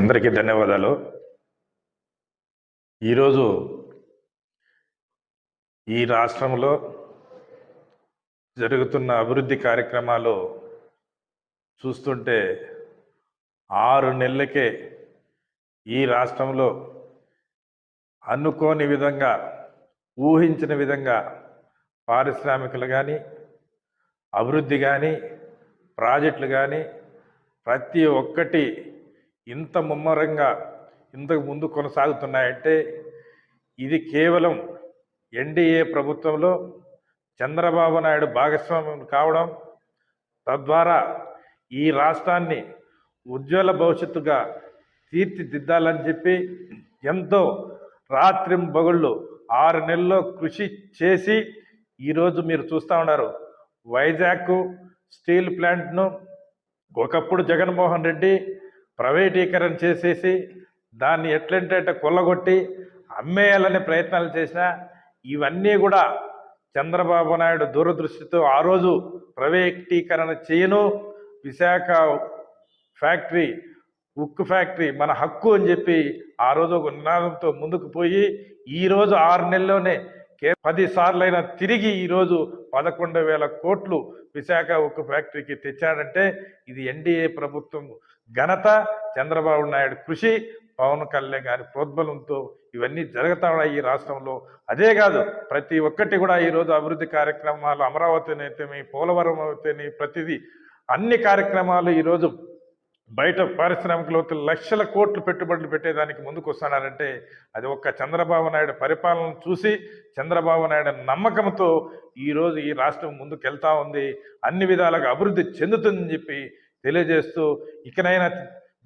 అందరికీ ధన్యవాదాలు. ఈరోజు ఈ రాష్ట్రంలో జరుగుతున్న అభివృద్ధి కార్యక్రమాలు చూస్తుంటే ఆరు నెలలకే ఈ రాష్ట్రంలో అనుకోని విధంగా ఊహించిన విధంగా పారిశ్రామికలు కానీ అభివృద్ధి కానీ ప్రాజెక్టులు కానీ ప్రతి ఒక్కటి ఇంత ముమ్మరంగా ఇంతకు ముందు కొనసాగుతున్నాయంటే ఇది కేవలం ఎన్డీఏ ప్రభుత్వంలో చంద్రబాబు నాయుడు భాగస్వామ్యం కావడం తద్వారా ఈ రాష్ట్రాన్ని ఉజ్వల భవిష్యత్తుగా తీర్చిదిద్దాలని చెప్పి ఎంతో రాత్రింబగళ్ళు ఆరు నెలల్లో కృషి చేసి ఈరోజు మీరు చూస్తూ ఉన్నారు. వైజాగ్ స్టీల్ ప్లాంట్ను ఒకప్పుడు జగన్మోహన్ రెడ్డి ప్రైవేటీకరణ చేసేసి దాన్ని ఎట్లంటే కొల్లగొట్టి అమ్మేయాలనే ప్రయత్నాలు చేసిన ఇవన్నీ కూడా చంద్రబాబు నాయుడు దూరదృష్టితో ఆ రోజు ప్రైవేటీకరణ చేయను. విశాఖ ఫ్యాక్టరీ ఉక్కు ఫ్యాక్టరీ మన హక్కు అని చెప్పి ఆ రోజు ఒక నినాదంతో ముందుకు పోయి ఈరోజు ఆరు నెలల్లోనే పది సార్లైనా తిరిగి ఈరోజు పదకొండు వేల కోట్లు విశాఖ ఉక్కు ఫ్యాక్టరీకి తెచ్చాడంటే ఇది ఎన్డీఏ ప్రభుత్వం ఘనత చంద్రబాబు నాయుడు కృషి పవన్ కళ్యాణ్ గారి ప్రోద్బలంతో ఇవన్నీ జరుగుతా ఈ రాష్ట్రంలో. అదే కాదు ప్రతి ఒక్కటి కూడా ఈరోజు అభివృద్ధి కార్యక్రమాలు అమరావతి అయితే పోలవరం అయితేమి ప్రతిదీ అన్ని కార్యక్రమాలు ఈరోజు బయట పారిశ్రామికవేత్తలు లక్షల కోట్లు పెట్టుబడులు పెట్టేదానికి ముందుకు వస్తున్నారంటే అది ఒక్క చంద్రబాబు నాయుడు పరిపాలన చూసి చంద్రబాబు నాయుడు నమ్మకంతో ఈరోజు ఈ రాష్ట్రం ముందుకు వెళ్తా ఉంది. అన్ని విధాలుగా అభివృద్ధి చెందుతుందని చెప్పి తెలియజేస్తూ ఇకనైనా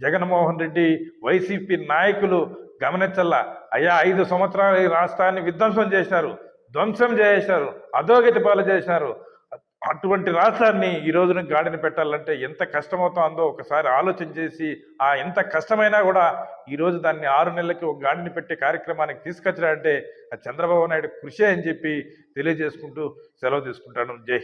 జగన్మోహన్ రెడ్డి వైసీపీ నాయకులు గమనించల్లా. అయ్యా ఐదు సంవత్సరాలు ఈ రాష్ట్రాన్ని విధ్వంసం చేశారు ధ్వంసం చేశారు అధోగతి పాలు చేశారు. అటువంటి రాష్ట్రాన్ని ఈ రోజున గాడిని పెట్టాలంటే ఎంత కష్టమవుతుందో ఒకసారి ఆలోచన చేసి ఆ ఎంత కష్టమైనా కూడా ఈ రోజు దాన్ని ఆరు నెలలకి ఒక గాడిని పెట్టే కార్యక్రమానికి తీసుకొచ్చారంటే ఆ చంద్రబాబు నాయుడు కృషి అని చెప్పి తెలియజేసుకుంటూ సెలవు తీసుకుంటాను. జై